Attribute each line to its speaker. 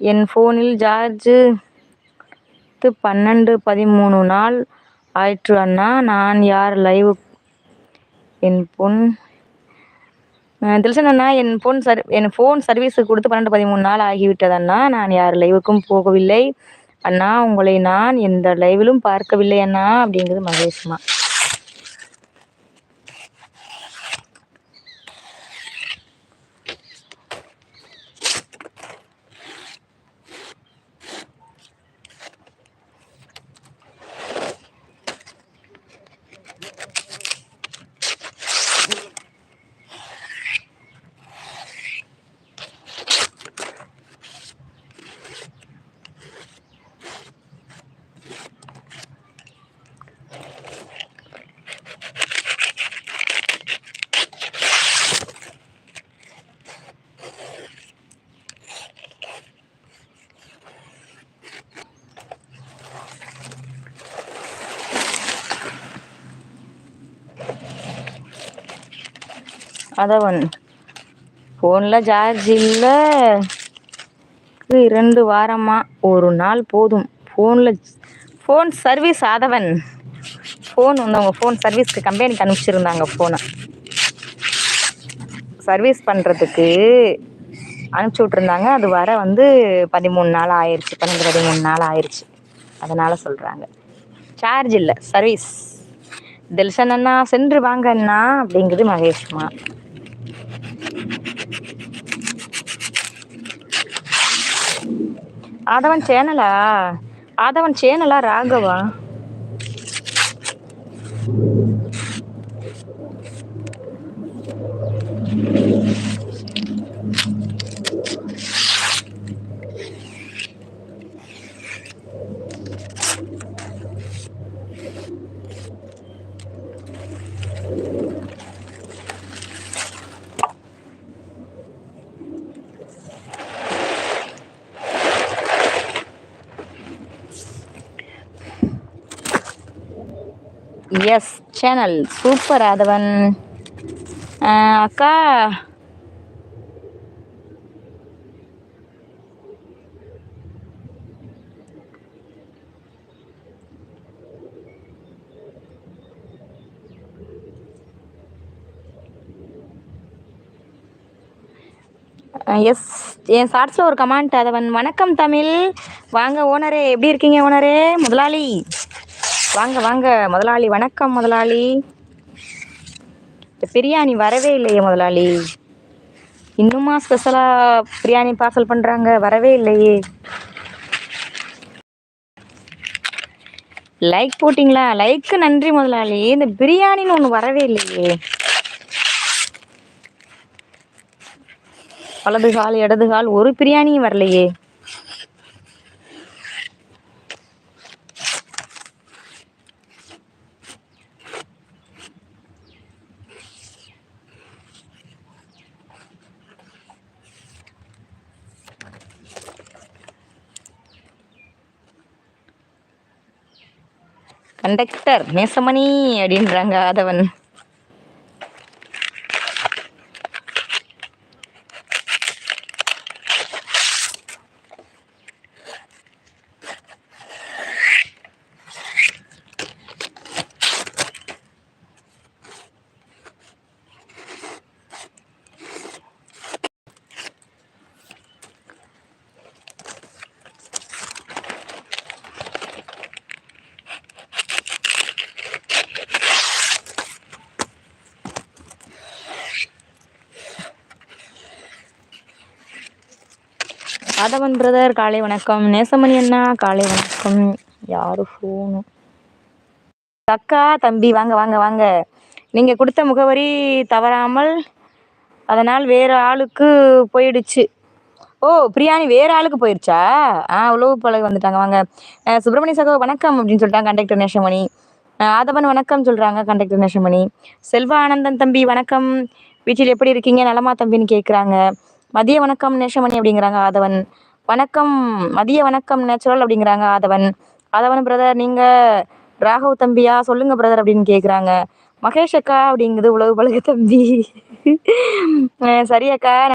Speaker 1: என் ஃபோனில் சார்ஜு பன்னெண்டு பதிமூணு நாள் ஆயிற்று அண்ணா. நான் யார் லைவ் என் பொன் தில்சன் அண்ணா என் ஃபோன் சர் என் ஃபோன் சர்வீஸுக்கு கொடுத்து பன்னெண்டு பதிமூணு நாள் ஆகிவிட்டது அண்ணா. நான் யார் லைவுக்கும் போகவில்லை. அண்ணா உங்களை நான் எந்த லைவிலும் பார்க்கவில்லை அண்ணா அப்படிங்கிறது மகேஷ்மா. அதவன். ஃபோனில் சார்ஜ் இல்லை. இரண்டு வாரமா. ஒரு நாள் போதும். ஃபோனில் ஃபோன் சர்வீஸ் ஆதவன். ஃபோன் வந்து அவங்க ஃபோன் சர்வீஸ்க்கு கம்பெனிக்கு அனுப்பிச்சிருந்தாங்க ஃபோனை சர்வீஸ் பண்ணுறதுக்கு அனுப்பிச்சி விட்ருந்தாங்க அது வர வந்து பதிமூணு நாள் ஆயிடுச்சு பன்னெண்டு பதிமூணு நாள் ஆயிடுச்சு அதனால் சொல்கிறாங்க சார்ஜ் இல்லை சர்வீஸ். தில்சன் அண்ணா சென்று வாங்க அண்ணா அப்படிங்குது மகேஷ்மா ஆதவன் சேனலா? ஆதவன் சேனலா Raghava? Yes channel super Aadhavan அக்கா. Uh, எஸ் என் ஷார்ட்ஸில் ஒரு கமெண்ட் அதவன் வணக்கம் தமிழ். வாங்க ஓனரே எப்படி இருக்கீங்க ஓனரே முதலாளி. வாங்க வாங்க முதலாளி. வணக்கம் முதலாளி. பிரியாணி வரவே இல்லையே முதலாளி. இன்னுமா ஸ்பெஷலாக பிரியாணி பார்சல் பண்ணுறாங்க வரவே இல்லையே. லைக் போட்டிங்களா? லைக்கு நன்றி முதலாளி. இந்த பிரியாணின்னு ஒன்று வரவே இல்லையே. வலது கால் இடது கால் ஒரு பிரியாணியும் வரலையே. கண்டக்டர் நேசமணி அப்படின்றாங்க ஆதவன். ஆதவன் பிரதர் காலை வணக்கம். நேசமணி அண்ணா காலை வணக்கம். யாரு ஃபோனு அக்கா தம்பி வாங்க வாங்க வாங்க. நீங்கள் கொடுத்த முகவரி தவறாமல் அதனால் வேறு ஆளுக்கு போயிடுச்சு. ஓ பிரியாணி வேறு ஆளுக்கு போயிடுச்சா ஆ உழவு பழகு வந்துட்டாங்க. வாங்க. சுப்பிரமணிய சகோ வணக்கம் அப்படின்னு சொல்லிட்டாங்க கண்டக்டர் நேஷமணி ஆதவன் வணக்கம் சொல்கிறாங்க கண்டக்டர் நேஷமணி செல்வ ஆனந்தன் தம்பி வணக்கம். வீட்டில் எப்படி இருக்கீங்க? நலமா தம்பின்னு கேட்குறாங்க மதிய வணக்கம் நேஷமணி அப்படிங்கிறாங்க ஆதவன். வணக்கம் மதிய வணக்கம் நேச்சுரல் அப்படிங்கிறாங்க ஆதவன். ஆதவன் பிரதர் நீங்க ராகவ் தம்பியா? சொல்லுங்க பிரதர் அப்படின்னு கேக்குறாங்க. மகேஷ் அக்கா அப்படிங்குது உழவு பழக தம்பி. சரி அக்கா